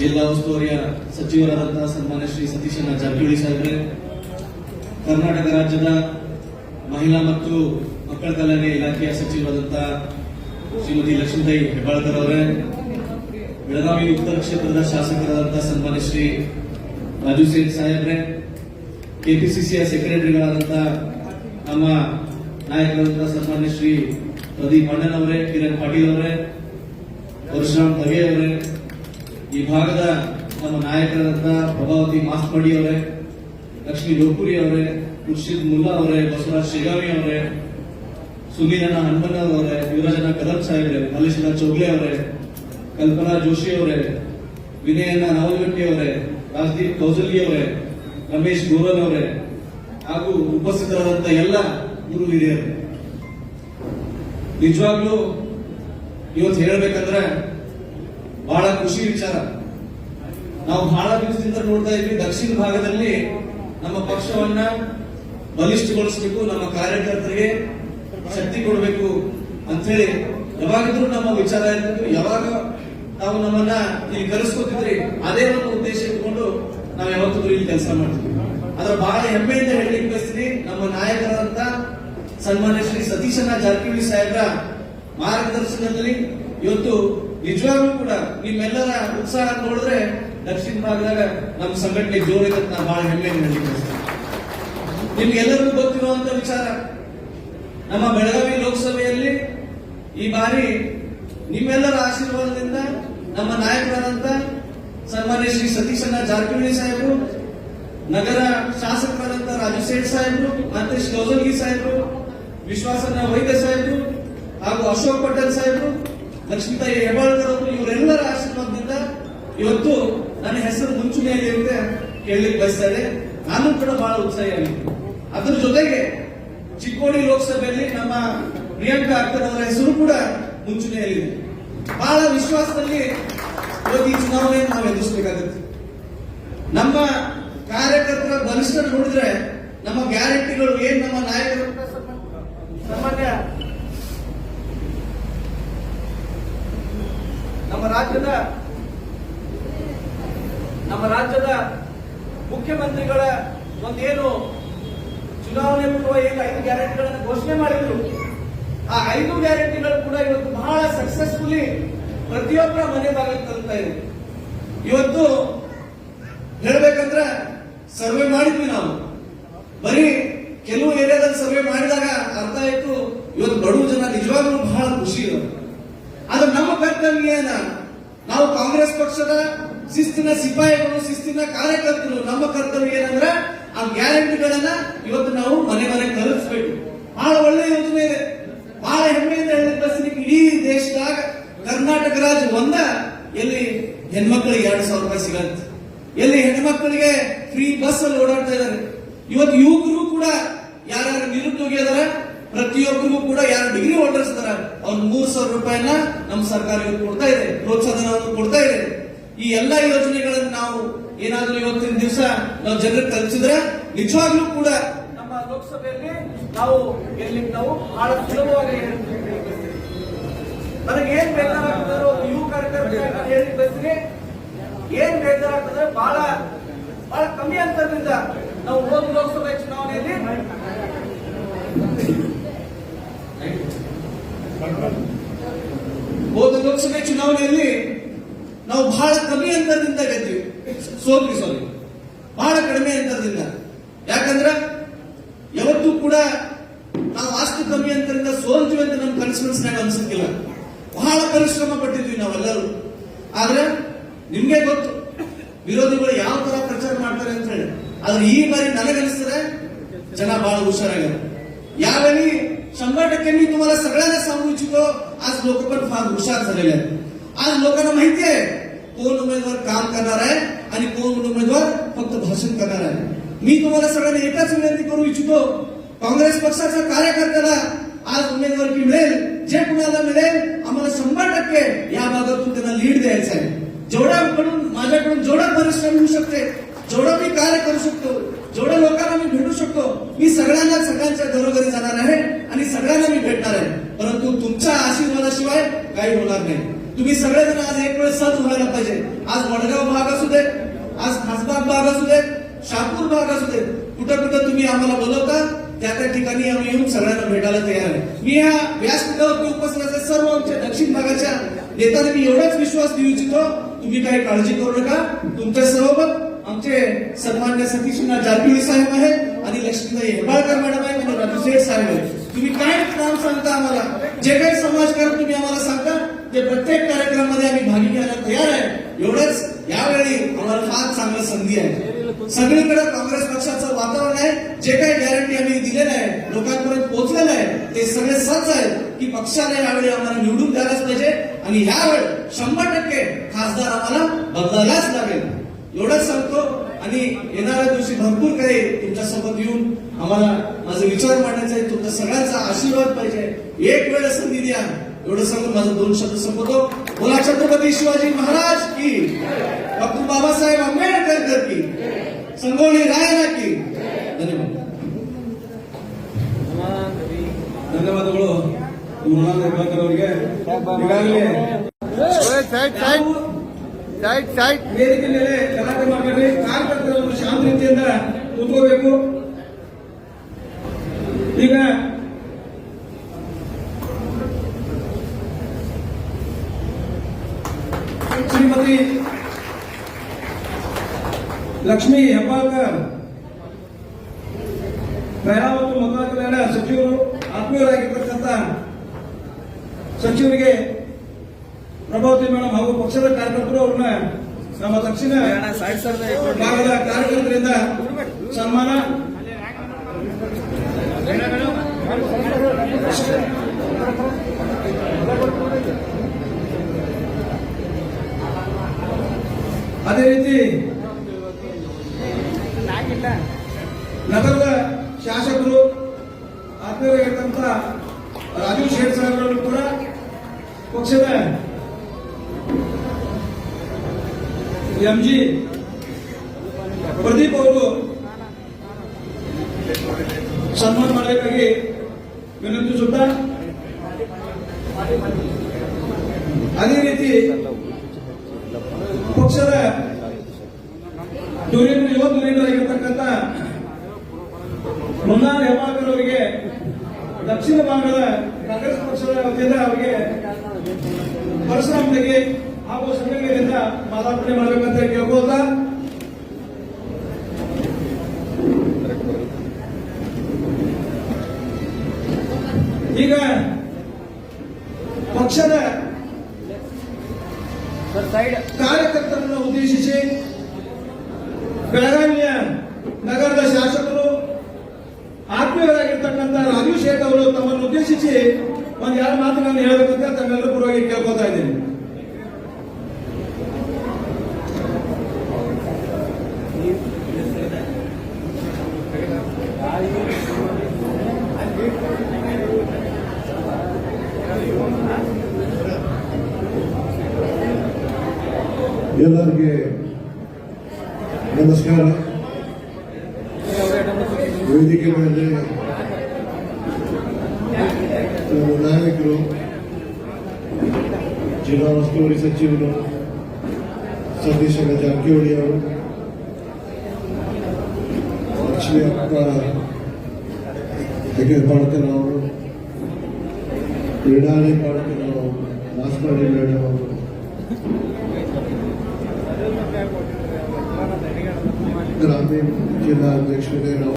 ಜಿಲ್ಲಾ ಉಸ್ತುವಾರಿಯ ಸಚಿವರಾದಂತಹ ಸನ್ಮಾನ್ಯ ಶ್ರೀ ಸತೀಶನ ಜಾರಕಿಹೊಳಿ ಸಾಹೇಬ್ರೆ, ಕರ್ನಾಟಕ ರಾಜ್ಯದ ಮಹಿಳಾ ಮತ್ತು ಮಕ್ಕಳ ಕಲ್ಯಾಣ ಇಲಾಖೆಯ ಸಚಿವರಾದಂತಹ ಶ್ರೀಮತಿ ಲಕ್ಷ್ಮೀತಾಯಿ ಹೆಬ್ಬಾಳ್ಕರ್ ಅವರೇ, ಬೆಳಗಾವಿ ಉತ್ತರ ಕ್ಷೇತ್ರದ ಶಾಸಕರಾದಂತಹ ಸನ್ಮಾನ್ಯ ಶ್ರೀ ರಾಜು ಸೇಠ್ ಸಾಹೇಬ್ರೆ ಕೆಪಿಸಿಸಿಯ ಸೆಕ್ರೆಟರಿಗಳಾದಂತಹ ನಮ್ಮ ನಾಯಕರಾದಂತಹ ಸನ್ಮಾನ್ಯ ಶ್ರೀ ಪ್ರದೀಪ್ ಅಣ್ಣನ್ ಅವರೇ, ಕಿರಣ್ ಪಾಟೀಲ್ ಅವರೇ, ಪರಶುರಾಮ್ ದಗೆ ಅವರೇ ಈ ಭಾಗದ ನಮ್ಮ ನಾಯಕರಾದಂತಹ ಪ್ರಭಾವತಿ ಮಾಸ್ಪಡಿ ಅವರೇ, ಲಕ್ಷ್ಮಿ ಲೋಕುರಿ ಅವರೇ ಖುರ್ಷಿದ್ ಮುಲ್ಲಾ ಅವರೇ, ಬಸವರಾಜ್ ಶಿಗಾಮಿ ಅವರೇ ಸುಮೀರನ ಹನುಮನವ್ ಅವರೇ ಯುವರಾಜನ ಕದಂ ಸಾಹೇಬ್ರೆ ಮಲ್ಲೇಶನ ಚೌಗ್ಲೆ ಅವರೇ, ಕಲ್ಪನಾ ಜೋಶಿ ಅವರೇ ವಿನಯನ ನಾವಲಗಟ್ಟಿ ಅವರೇ, ರಾಜದೀಪ್ ಕೌಸಲ್ಗಿ ಅವರೇ, ರಮೇಶ್ ಗೋರನ್ ಅವರೇ, ಹಾಗೂ ಉಪಸ್ಥಿತರಾದಂತಹ ಎಲ್ಲ ಗುರು ಹಿರಿಯರು ನಿಜವಾಗ್ಲೂ ಇವತ್ತು ಹೇಳಬೇಕಂದ್ರೆ ಬಹಳ ಖುಷಿ ವಿಚಾರ. ನಾವು ಬಹಳ ದಿವಸದಿಂದ ನೋಡ್ತಾ ಇದ್ವಿ, ದಕ್ಷಿಣ ಭಾಗದಲ್ಲಿ ನಮ್ಮ ಪಕ್ಷವನ್ನ ಬಲಿಷ್ಠಗೊಳಿಸಬೇಕು, ನಮ್ಮ ಕಾರ್ಯಕರ್ತರಿಗೆ ಶಕ್ತಿ ಕೊಡಬೇಕು ಅಂತ ಹೇಳಿ ಯಾವಾಗಿದ್ರು ನಮ್ಮ ವಿಚಾರ ಇರ್ತಿತ್ತು. ಯಾವಾಗ ನಾವು ನಮ್ಮನ್ನ ಇಲ್ಲಿ ಕಲಿಸ್ಕೊತಿದ್ರಿ ಅದೇ ಒಂದು ಉದ್ದೇಶ ಇಟ್ಕೊಂಡು ನಾವು ಯಾವತ್ತಿದ್ರು ಇಲ್ಲಿ ಕೆಲಸ ಮಾಡ್ತೀವಿ. ಅದರ ಬಹಳ ಹೆಮ್ಮೆಯಿಂದ ಹೇಳಲಿಕ್ಕೆ ಬಯಸ್ತೀನಿ. ನಮ್ಮ ನಾಯಕರಾದಂತ ಸನ್ಮಾನ್ಯ ಶ್ರೀ ಸತೀಶನ ಜಾರಕಿಹೊಳಿ ಸಾಹೇಬರ ಮಾರ್ಗದರ್ಶನದಲ್ಲಿ ಇವತ್ತು ನಿಜವಾಗ್ಲೂ ಕೂಡ ನಿಮ್ಮೆಲ್ಲರ ಉತ್ಸಾಹ ನೋಡಿದ್ರೆ ದಕ್ಷಿಣ ಭಾಗದಾಗ ನಮ್ಮ ಸಂಘಟನೆ ಜೋರಿದೆ ಅಂತ ಬಹಳ ಹೆಮ್ಮೆ ನಿಮ್ಗೆಲ್ಲರಿಗೂ ಗೊತ್ತಿರುವಂತ ವಿಚಾರ, ನಮ್ಮ ಬೆಳಗಾವಿ ಲೋಕಸಭೆಯಲ್ಲಿ ಈ ಬಾರಿ ನಿಮ್ಮೆಲ್ಲರ ಆಶೀರ್ವಾದದಿಂದ ನಮ್ಮ ನಾಯಕರಾದಂತ ಸನ್ಮಾನ್ಯ ಶ್ರೀ ಸತೀಶಣ್ಣ ಜಾರಕಿಹೊಳಿ ಸಾಹೇಬರು, ನಗರ ಶಾಸಕರಾದಂತ ರಾಜು ಸೇಠ್ ಸಾಹೇಬರು ಶ್ರೀ ಗೌಸಲ್ಗಿ ಸಾಹೇಬರು ವಿಶ್ವಾಸನ ವೈದ್ಯ ಸಾಹೇಬರು ಹಾಗೂ ಅಶೋಕ್ ಪಟೇಲ್ ಸಾಹೇಬರು ಲಕ್ಷ್ಮೀತಾಯಿ ಹೆಬ್ಬಾಳ್ಕರ್ ಅವರು ಇವರೆಲ್ಲರ ಆಶೀರ್ವಾದದಿಂದ ಇವತ್ತು ನನ್ನ ಹೆಸರು ಮುಂಚೂಣಿಯಲ್ಲಿ ಅಂತ ಕೇಳಲಿಕ್ಕೆ ಬಯಸ್ತಾ ಇದೆ ನಾನು ಕೂಡ ಬಹಳ ಉತ್ಸಾಹಿಯಾಗಿದ್ದೀನಿ ಅದ್ರ ಜೊತೆಗೆ ಚಿಕ್ಕೋಡಿ ಲೋಕಸಭೆಯಲ್ಲಿ ನಮ್ಮ ಪ್ರಿಯಾಂಕಾ ಅಕ್ಕರ್ ಅವರ ಹೆಸರು ಕೂಡ ಮುಂಚೂಣಿಯಲ್ಲಿದೆ ಬಹಳ ವಿಶ್ವಾಸದಲ್ಲಿ ಇವತ್ತು ಈ ಚುನಾವಣೆಯನ್ನು ನಾವು ಎದುರಿಸಬೇಕಾಗುತ್ತೆ ನಮ್ಮ ಕಾರ್ಯಕರ್ತರ ಬಲಿಷ್ಠ ನೋಡಿದ್ರೆ ನಮ್ಮ ಗ್ಯಾರಂಟಿಗಳು ಏನ್ ನಮ್ಮ ನಾಯಕರು ಸಾಮಾನ್ಯ ನಮ್ಮ ರಾಜ್ಯದ ನಮ್ಮ ರಾಜ್ಯದ ಮುಖ್ಯಮಂತ್ರಿಗಳ ಒಂದೇನು ಚುನಾವಣೆ ಪೂರ್ವ ಏನು ಐದು ಗ್ಯಾರಂಟಿಗಳನ್ನು ಘೋಷಣೆ ಮಾಡಿದ್ರು. ಆ ಐದು ಗ್ಯಾರಂಟಿಗಳು ಕೂಡ ಇವತ್ತು ಬಹಳ ಸಕ್ಸಸ್ಫುಲಿ ಪ್ರತಿಯೊಬ್ಬರ ಮನೆ ಬಾಗಿಲು ತಲುಪ್ತಾ ಇದೆ. ಇವತ್ತು ಹೇಳ್ಬೇಕಂದ್ರೆ ಸರ್ವೆ ಮಾಡಿದ್ವಿ ನಾವು. ಬರೀ ಕೆಲವು ಏರಿಯಾದಲ್ಲಿ ಸರ್ವೆ ಮಾಡಿದಾಗ ಅರ್ಥ ಆಯ್ತು, ಇವತ್ತು ಬಡವ ಜನ ನಿಜವಾಗ್ಲೂ ಬಹಳ ಖುಷಿ ಆದ್ರೆ ನಮ್ಮ ಕರ್ತವ್ಯ ಏನ? ನಾವು ಕಾಂಗ್ರೆಸ್ ಪಕ್ಷದ ಶಿಸ್ತಿನ ಸಿಪಾಯಿಗಳು, ಶಿಸ್ತಿನ ಕಾರ್ಯಕರ್ತರು, ನಮ್ಮ ಕರ್ತವ್ಯ ಏನಂದ್ರೆ ಆ ಗ್ಯಾರಂಟಿಗಳನ್ನ ಇವತ್ತು ನಾವು ಮನೆ ಮನೆ ತಲುಪಿಸ್ಬೇಕು. ಬಹಳ ಒಳ್ಳೆ ಯೋಜನೆ ಇದೆ. ಬಹಳ ಹೆಮ್ಮೆಯಿಂದ ಹೇಳಿದ್ರೆ ಇಡೀ ದೇಶದಾಗ ಕರ್ನಾಟಕ ರಾಜ್ಯ ಒಂದ, ಎಲ್ಲಿ ಹೆಣ್ಮಕ್ಳಿಗೆ ಎರಡು ಸಾವಿರ ರೂಪಾಯಿ ಸಿಗತ್ತೆ. ಎಲ್ಲಿ ಹೆಣ್ಮಕ್ಳಿಗೆ ಫ್ರೀ ಬಸ್ ಅಲ್ಲಿ ಓಡಾಡ್ತಾ ಇದ್ದಾರೆ. ಇವತ್ತು ಯುವಕರು ಕೂಡ ಯಾರ್ಯಾರು ನಿರುದ್ಯೋಗಿ ಅದಾರ ಪ್ರತಿಯೊಬ್ಬರಿಗೂ ಕೂಡ ಯಾರು ಡಿಗ್ರಿ ಹೋಲ್ಡರ್ಸ್ ಇದಾರೆ, ಅವ್ರ ಮೂರು ಸಾವಿರ ರೂಪಾಯಿನ ನಮ್ಮ ಸರ್ಕಾರ ಇವತ್ತು ಕೊಡ್ತಾ ಇದೆ ಪ್ರೋತ್ಸಾಹನವನ್ನು ಕೊಡ್ತಾ ಇದೆ ಈ ಎಲ್ಲ ಯೋಜನೆಗಳನ್ನು ನಾವು ಏನಾದ್ರೂ ಇವತ್ತಿನ ದಿವಸ ನಾವು ಜನರಿಗೆ ತಲುಪಿಸಿದ್ರೆ ನಿಜವಾಗ್ಲೂ ಕೂಡ ನಮ್ಮ ಲೋಕಸಭೆಯಲ್ಲಿ ನಾವು ಎಲ್ಲಿ ನಾವು ಬಹಳ ಸುಲಭವಾಗಿ ನನಗೆ ಏನ್ ಒಬ್ಬ ಯುವ ಕಾರ್ಯಕರ್ತ ಹೇಳಿ ಬಯಸ್ತೀನಿ ಏನ್ ಬೇಜಾರಾಗ್ತದೆ, ಬಹಳ ಬಹಳ ಕಮ್ಮಿ ಅಂತರದಿಂದ ನಾವು ಹೋದ ಲೋಕಸಭೆ ಚುನಾವಣೆಯಲ್ಲಿ ಹೋದ ಲೋಕಸಭೆ ಚುನಾವಣೆಯಲ್ಲಿ ನಾವು ಬಹಳ ಕಮ್ಮಿ ಅಂತರದಿಂದ ಗೆದ್ವಿ ಸೋಲ್ವಿ ಸೋಲ್ವಿ ಬಹಳ ಕಡಿಮೆ ಅಂತರದಿಂದ. ಯಾಕಂದ್ರೆ ಯಾವತ್ತೂ ಕೂಡ ನಾವು ಅಷ್ಟು ಕಮ್ಮಿ ಅಂತರದಿಂದ ಸೋಲ್ತೀವಿ ಅಂತ ನಮ್ಮ ಮನಸ್ಸಿನಾಗ ಅನ್ಸುತ್ತಿಲ್ಲ ಬಹಳ ಪರಿಶ್ರಮ ಪಟ್ಟಿದ್ವಿ ನಾವೆಲ್ಲರೂ. ಆದ್ರೆ ನಿಮ್ಗೆ ಗೊತ್ತು, ವಿರೋಧಿಗಳು ಯಾವ ತರ ಪ್ರಚಾರ ಮಾಡ್ತಾರೆ ಅಂತ ಹೇಳಿ. ಆದ್ರೆ ಈ ಬಾರಿ ನನಗನ್ಸ್ತದೆ ಜನ ಬಹಳ ಹುಷಾರಾಗ್ಯಾರ ಯಾರಲ್ಲಿ शंभर टक्के मी तुम्हाला सगळ्यांना सांगू इच्छितो आज लोक पण फार हुशार झालेले आहेत. आज लोकांना माहिती आहे कोण उमेदवार काम करणार आहे आणि कोण उमेदवार फक्त भाषण करणार आहे. मी तुम्हाला सगळ्यांना एकच विनंती करू इच्छितो काँग्रेस पक्षाच्या कार्यकर्त्याला आज उमेदवारी मिळेल जे कुणाला मिळेल आम्हाला शंभर टक्के या भागातून त्यांना लीड द्यायचं आहे. जेवढ्याकडून माझ्याकडून जेवढा परिश्रम होऊ शकते जेवढं मी कार्य करू शकतो जेवढं लोकांना मी भेटू शकतो मी सगळ्यांना सगळ्यांच्या घरोघरी जाणार आहे आणि सगळ्यांना मी भेटणार आहे. परंतु तुमच्या आशीर्वादाशिवाय काही होणार नाही. तुम्ही सगळेजण आज एक वेळ सण व्हायला पाहिजे. आज वडगाव भाग असू दे आज खासबाग भाग असू दे शापूर भाग असू दे कुठं कुठं तुम्ही आम्हाला बोलवता त्या त्या ठिकाणी आम्ही येऊन सगळ्यांना भेटायला तयार आहे. मी ह्या व्यासपीठावरती उपस्थित असलेल्या सर्व आमच्या दक्षिण भागाच्या नेत्यांना मी एवढाच विश्वास देऊ इच्छितो तुम्ही काही काळजी करू नका. तुमच्यासोबत आमचे सन्मान्य सतीशना जारपिळी साहेब आहेत. आणि लक्ष्मीताई हेबाळकर मॅडम आहे आणि राजूशेठ साहेब आहे तुम्ही काय काम सांगता आम्हाला? जे काही समाजकारण तुम्ही आम्हाला सांगता ते प्रत्येक कार्यक्रमामध्ये आम्ही भागी घ्यायला तयार आहे. एवढंच यावेळी आम्हाला फार चांगलं संधी आहे. सगळीकडे काँग्रेस पक्षाचं वातावरण आहे. जे काही गॅरंटी आम्ही दिलेलं आहे लोकांपर्यंत पोहोचलेलं आहे ते सगळे सच आहेत की पक्षाने यावेळी आम्हाला निवडून द्यायलाच पाहिजे. आणि यावेळी शंभर टक्के खासदार आम्हाला बदलायलाच लागेल. एवढंच सांगतो. आणि येणाऱ्या दिवशी भरपूर काही तुमच्या सोबत येऊन आम्हाला माझे विचार मांडायचे आहे तुमचा सगळ्यांचा आशीर्वाद पाहिजे एक वेळ संधी द्या एवढं सांगून माझं दोन शब्द संपवतो बोला छत्रपती शिवाजी महाराज की डॉक्टर बाबासाहेब आंबेडकर की संगोली ರಾಯನ की ಧನ್ಯವಾದ ಧನ್ಯವಾದಗಳು ವೇದಿಕೆ ಮೇಲೆ ಗಲಾಟೆ ಮಾಡಲಿ ಕಾರ್ಯಕರ್ತರನ್ನು ಶಾಂತ ರೀತಿಯಿಂದ ಕೂತ್ಕೋಬೇಕು. ಈಗ ಶ್ರೀಮತಿ ಲಕ್ಷ್ಮಿ ಹೆಬ್ಬಾಳ್ಕರ್ ಮಹಿಳಾ ಮತ್ತು ಮಕ್ಕಳ ಕಲ್ಯಾಣ ಸಚಿವರು ಆತ್ಮೀಯರಾಗಿರ್ತಕ್ಕಂಥ ಸಚಿವರಿಗೆ ಪ್ರಭಾವತಿ ಮೇಡಮ್ ಹಾಗೂ ಪಕ್ಷದ ಕಾರ್ಯಕರ್ತರು ಅವ್ರನ್ನ ನಮ್ಮ ದಕ್ಷಿಣ ಭಾಗದ ಕಾರ್ಯಕರ್ತರಿಂದ ಸನ್ಮಾನ. ಅದೇ ರೀತಿ ನಗರದ ಶಾಸಕರು, ಆತ್ಮೀಯರಾಗಿರ್ತಕ್ಕಂಥ ರಾಜೀವ್ ಶೇಟ್ ಸಾಹೇಬರನ್ನು ಕೂಡ ಪಕ್ಷದ ಎಂಜಿ ಪ್ರದೀಪ್ ಅವರು ಸನ್ಮಾನ ಮಾಡಬೇಕಾಗಿ ವಿನಂತಿಸುತ್ತಾ ಅದೇ ರೀತಿ ಪಕ್ಷದ ಧುರೀಣ ಯುವ ಧುರೀಣರಾಗಿರ್ತಕ್ಕಂಥ ಮುನ್ನಾರ್ ಹೆಬ್ಬಾಳ್ಕರ್ ಅವರಿಗೆ ದಕ್ಷಿಣ ಭಾಗದ ಕಾಂಗ್ರೆಸ್ ಪಕ್ಷದ ವತಿಯಿಂದ ಅವರಿಗೆ ಪರಶುರಾಮನಿಗೆ ಹಾಗೂ ಸಂಘಟನೆಯಿಂದ ಮಾಲಾರ್ಪಣೆ ಮಾಡಬೇಕಂತ ಕೇಳ್ಕೋತಾ ಈಗ ಪಕ್ಷದ ಕಾರ್ಯಕರ್ತರನ್ನು ಉದ್ದೇಶಿಸಿ ಬೆಳಗಾವಿಯ ನಗರದ ಶಾಸಕರು, ಆತ್ಮೀಯರಾಗಿರ್ತಕ್ಕಂಥ ರಾಜು ಶೇಖ್ ಅವರು ತಮ್ಮನ್ನು ಉದ್ದೇಶಿಸಿ ಒಂದು ಎರಡು ಮಾತುಗಳನ್ನು ಹೇಳಬೇಕಂತ ತಮ್ಮೆಲ್ಲರೂ ಪರವಾಗಿ ಕೇಳ್ಕೊತಾ ಇದ್ದೀನಿ. ಎಲ್ಲರಿಗೆ ನಮಸ್ಕಾರ. ವೇದಿಕೆ ಮೇಲೆ ನಾಯಕರು, ಜಿಲ್ಲಾ ಉಸ್ತುವಾರಿ ಸಚಿವರು ಸತೀಶ ಜಾರಕಿಹೊಳಿ ಅವರು, ಲಕ್ಷ್ಮೀ ಅವರು ಕ್ರೀಡಾಳಿ ಪಾಡ್ಕರ್ ಅವರು ಮಾಸ್ಕಡಿ ಮೇಡಮ್ ಅವರು ಗ್ರಾಮೀಣ ಜಿಲ್ಲಾ ಅಧ್ಯಕ್ಷರಿಗೆ ನಾವು